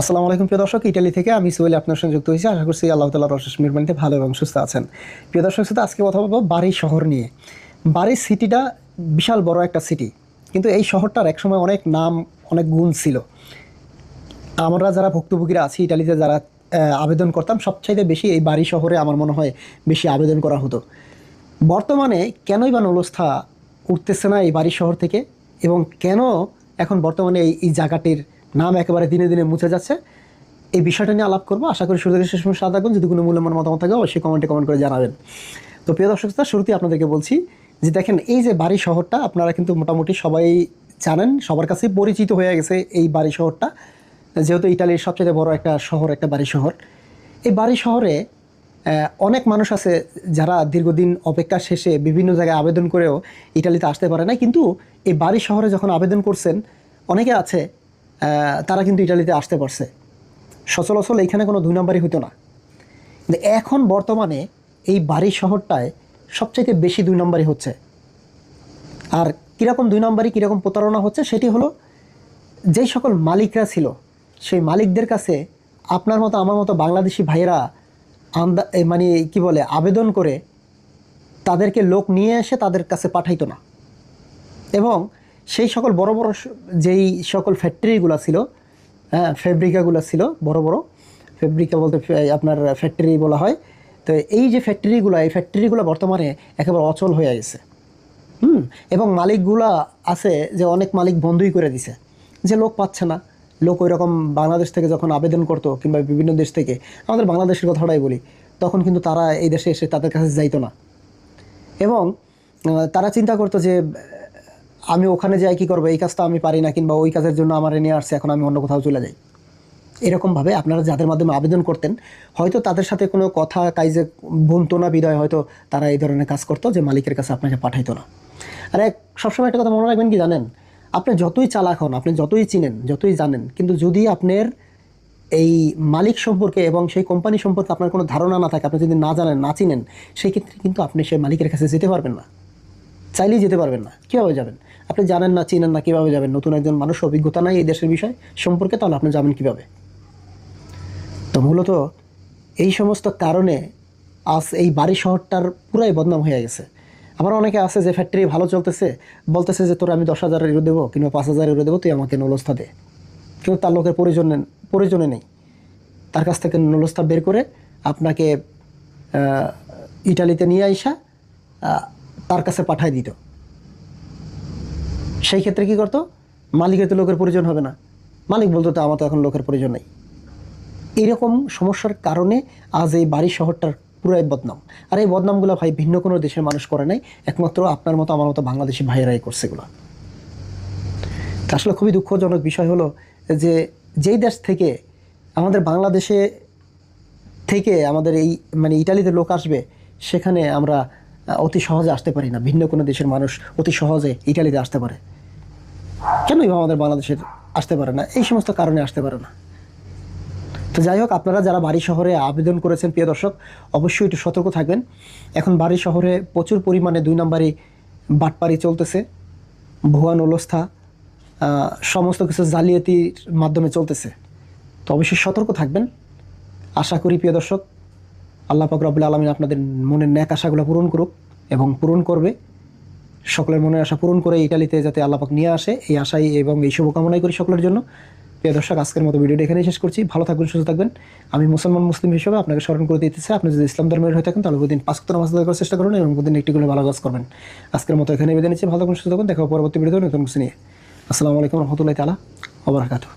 আসসালামু আলাইকুম প্রিয় দর্শক, ইটালি থেকে আমি সোহেল আপনার সঙ্গে যুক্ত হয়েছি। আশা করছি আল্লাহ তালার অশেষ মেহরবানিতে ভালো এবং সুস্থ আছেন। প্রিয় দর্শক সাথে আজকে কথা বলব বাড়ি শহর নিয়ে। বাড়ি সিটিটা বিশাল বড় একটা সিটি। কিন্তু এই শহরটার একসময় অনেক নাম, অনেক গুণ ছিল। আমরা যারা ভুক্তভোগীরা আছি, ইটালিতে যারা আবেদন করতাম, সবচাইতে বেশি এই বাড়ি শহরে আমার মনে হয় বেশি আবেদন করা হতো। বর্তমানে কেনই বা নলস্থা উঠতেছে না এই বাড়ি শহর থেকে? এবং কেন এখন বর্তমানে এই জায়গাটির নাম একেবারে দিনে দিনে মুছে যাচ্ছে। এই বিষয়টা নিয়ে আলাপ করব। আশা করি শুরু থেকে শেষ সাথে থাকবেন। যদি কোনো মূল্যবান মতামত থাকে অবশ্যই কমেন্টে কমেন্ট করে জানাবেন। তো প্রিয় দর্শক শ্রোতা, শুরুতেই আপনাদেরকে বলছি যে দেখেন এই যে বাড়ি শহরটা আপনারা কিন্তু মোটামুটি সবাই জানেন সবার কাছেই পরিচিত হয়ে গেছে এই বাড়ি শহরটা। যেহেতু ইটালির সবচেয়ে বড় একটা শহর একটা বাড়ি শহর। এই বাড়ি শহরে অনেক মানুষ আছে যারা দীর্ঘদিন অপেক্ষা শেষে বিভিন্ন জায়গায় আবেদন করেও ইটালিতে আসতে পারে না কিন্তু এই বাড়ি শহরে যখন আবেদন করছেন অনেকে আছে তারা কিন্তু ইটালিতে আসতে পারছে। সচলাচল এইখানে কোনো দুই নম্বরই হতো না। কিন্তু এখন বর্তমানে এই বাড়ি শহরটায় সবচাইতে বেশি দুই নম্বরই হচ্ছে। আর কীরকম দুই নম্বরই, কীরকম প্রতারণা হচ্ছে, সেটি হলো যেই সকল মালিকরা ছিল, সেই মালিকদের কাছে আপনার মতো, আমার মতো বাংলাদেশি ভাইয়েরা আন্দা মানে কি বলে, আবেদন করে তাদেরকে লোক নিয়ে এসে তাদের কাছে পাঠাইতো না। এবং সেই সকল বড় বড় যেই সকল ফ্যাক্টরিগুলো ছিল হ্যাঁ ফেব্রিকাগুলো ছিল, বড় বড় ফেব্রিকা বলতে আপনার ফ্যাক্টরি বলা হয়, তো এই যে ফ্যাক্টরিগুলো এই ফ্যাক্টরিগুলো বর্তমানে একেবারে অচল হয়ে গেছে। হুম, এবং মালিকগুলা আছে যে অনেক মালিক বন্ধই করে দিছে, যে লোক পাচ্ছে না। লোক ওই রকম বাংলাদেশ থেকে যখন আবেদন করতো কিংবা বিভিন্ন দেশ থেকে, আমাদের বাংলাদেশের কথাটাই বলি, তখন কিন্তু তারা এই দেশে এসে তাদের কাছে যাইতো না। এবং তারা চিন্তা করতো যে আমি ওখানে যাই, কি করব? এই কাজটা আমি পারি না, কিংবা ওই কাজের জন্য আমার নিয়ে আসছে, এখন আমি অন্য কোথাও চলে যাই। এরকমভাবে আপনারা যাদের মাধ্যমে আবেদন করতেন, হয়তো তাদের সাথে কোনো কথা, কাইজে বুনতো না, বিদায় হয়তো তারা এই ধরনের কাজ করতো যে মালিকের কাছে আপনাকে পাঠাইতো না। আর এক সবসময় একটা কথা মনে রাখবেন কি জানেন? আপনি যতই চালাক হন, আপনি যতই চিনেন, যতই জানেন, কিন্তু যদি আপনার এই মালিক সম্পর্কে এবং সেই কোম্পানি সম্পর্কে আপনার কোনো ধারণা না থাকে, আপনি যদি না জানেন, না চিনেন সেই ক্ষেত্রে কিন্তু আপনি সেই মালিকের কাছে যেতে পারবেন না। চাইলেই যেতে পারবেন না। কীভাবে যাবেন? আপনি জানেন না, চিনেন না কীভাবে যাবেন? নতুন একজন মানুষ অভিজ্ঞতা নাই এই দেশের বিষয় সম্পর্কে, তাহলে আপনি যাবেন কীভাবে? তো মূলত এই সমস্ত কারণে আজ এই বাড়ি শহরটার পুরাই বদনাম হয়ে গেছে। আবার অনেকে আছে যে, ফ্যাক্টরি ভালো চলতেছে। বলতেছে যে, তোর আমি দশ হাজার ইউরো দেবো, কিংবা পাঁচ হাজার ইউরো দেবো, তুই আমাকে নলস্থা দে। কিন্তু তার লোকের প্রয়োজনে প্রয়োজনে নেই। তার কাছ থেকে নলস্থা বের করে আপনাকে ইটালিতে নিয়ে আইসা তার কাছে পাঠায় দিত। সেই ক্ষেত্রে কি করতো? মালিকের তো লোকের প্রয়োজন হবে না। মালিক বলতো, তো আমার তো এখন লোকের প্রয়োজন নেই। এরকম সমস্যার কারণে আজ এই বাড়ি শহরটার পুরাই বদনাম। আর এই বদনামগুলো ভাই ভিন্ন কোনো দেশের মানুষ করে নাই। একমাত্র আপনার মতো, আমার মতো বাংলাদেশি ভাইয়েরাই করছে এগুলো। আসলে খুবই দুঃখজনক বিষয় হলো যে, যেই দেশ থেকে আমাদের বাংলাদেশে থেকে আমাদের এই মানে ইটালিতে লোক আসবে, সেখানে আমরা অতি সহজে আসতে পারি না। ভিন্ন কোনো দেশের মানুষ অতি সহজে ইটালিতে আসতে পারে। কেনই বা আমাদের বাংলাদেশের আসতে পারে না? এই সমস্ত কারণে আসতে পারে না। তো যাই হোক, আপনারা যারা বাড়ি শহরে আবেদন করেছেন, প্রিয় দর্শক, অবশ্যই একটু সতর্ক থাকবেন। এখন বাড়ি শহরে প্রচুর পরিমাণে দুই নম্বরই বাটপারি চলতেছে। ভুয়া নলস্থা সমস্ত কিছু জালিয়াতির মাধ্যমে চলতেছে। তো অবশ্যই সতর্ক থাকবেন। আশা করি, প্রিয় দর্শক আল্লাহ পাক রব্বুল আলমিন আপনাদের মনের ন্যাক আশাগুলো পূরণ করুক এবং পূরণ করবে। সকলের মনের আশা পূরণ করে ইটালিতে যাতে আল্লাহ পাক নিয়ে আসে এই আশাই এবং এই শুভকামনাই করি সকলের জন্য। প্রিয় দর্শক, আজকের মতো ভিডিওটা এখানেই শেষ করছি। ভালো থাকবেন, সুস্থ থাকবেন। আমি মুসলমান, মুসলিম হিসেবে আপনাকে স্মরণ করে দিতে চাই আপনি যদি ইসলাম ধর্মের হয়ে থাকেন তাহলে প্রতিদিন পাঁচ নামাজ আদায় করার চেষ্টা করুন এবং প্রতিদিন একটি করে ভালো কাজ করবেন। আজকের মতো এখানে বেঁধে নিচ্ছি। ভালো থাকুন, সুস্থ থাকুন। দেখা পরবর্তী ভিডিও নতুন কিছু নিয়ে। আসসালামু আলাইকুম রহমতুল্লাহ তালা ওবরাকাতুহ